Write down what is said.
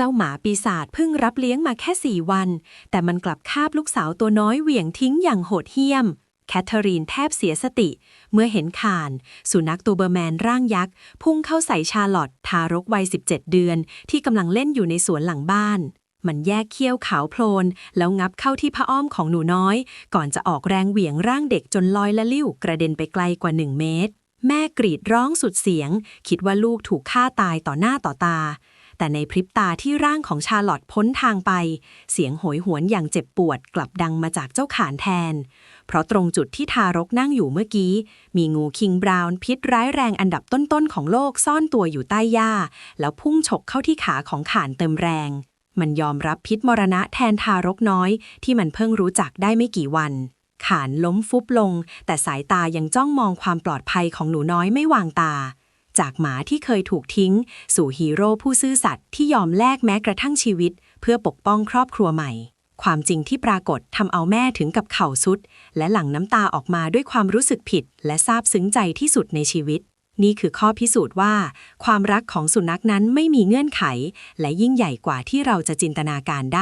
จ้าหมาปีศาจเพิ่งรับเลี้ยงมาแค่สี่วัน แต่มันกลับคาบลูกสาวตัวน้อยเหวี่ยงทิ้งอย่างโหดเหี้ยม แคทเธอรีนแทบเสียสติ เมื่อเห็นข่าน สุนัขตัวเบอร์แมนร่างยักษ์ พุ่งเข้าใส่ชาลอตทารกวัย 17 เดือน ที่กำลังเล่นอยู่ในสวนหลังบ้าน มันแยกเขี้ยวขาวโพลน แล้วงับเข้าที่ผ้าอ้อมของหนูน้อย ก่อนจะออกแรงเหวี่ยงร่างเด็กจนลอยละลิ้วกระเด็นไปไกลกว่า 1 เมตร แม่กรีดร้องสุดเสียง คิดว่าลูกถูกฆ่าตายต่อหน้าต่อตา แต่ในพริบตาที่ร่างของชาร์ลอตพ้นทางไป เสียงโหยหวนอย่างเจ็บปวดกลับดังมาจากเจ้าขานแทน เพราะตรงจุดที่ทารกนั่งอยู่เมื่อกี้ มีงูคิงบราวน์พิษร้ายแรงอันดับต้นๆของโลกซ่อนตัวอยู่ใต้หญ้า แล้วพุ่งฉกเข้าที่ขาของขานเต็มแรง มันยอมรับพิษมรณะแทนทารกน้อย ที่มันเพิ่งรู้จักได้ไม่กี่วันขานล้มฟุบลง แต่สายตายังจ้องมองความปลอดภัยของหนูน้อยไม่วางตา จากหมาที่เคยถูกทิ้ง สู่ฮีโร่ผู้ซื่อสัตย์ที่ยอมแลกแม้กระทั่งชีวิต เพื่อปกป้องครอบครัวใหม่ ความจริงที่ปรากฏทำเอาแม่ถึงกับเข่าสุด และหลั่งน้ำตาออกมาด้วยความรู้สึกผิด และซาบซึ้งใจที่สุดในชีวิต นี่คือข้อพิสูจน์ว่า ความรักของสุนัขนั้นไม่มีเงื่อนไข และยิ่งใหญ่กว่าที่เราจะจินตนาการได้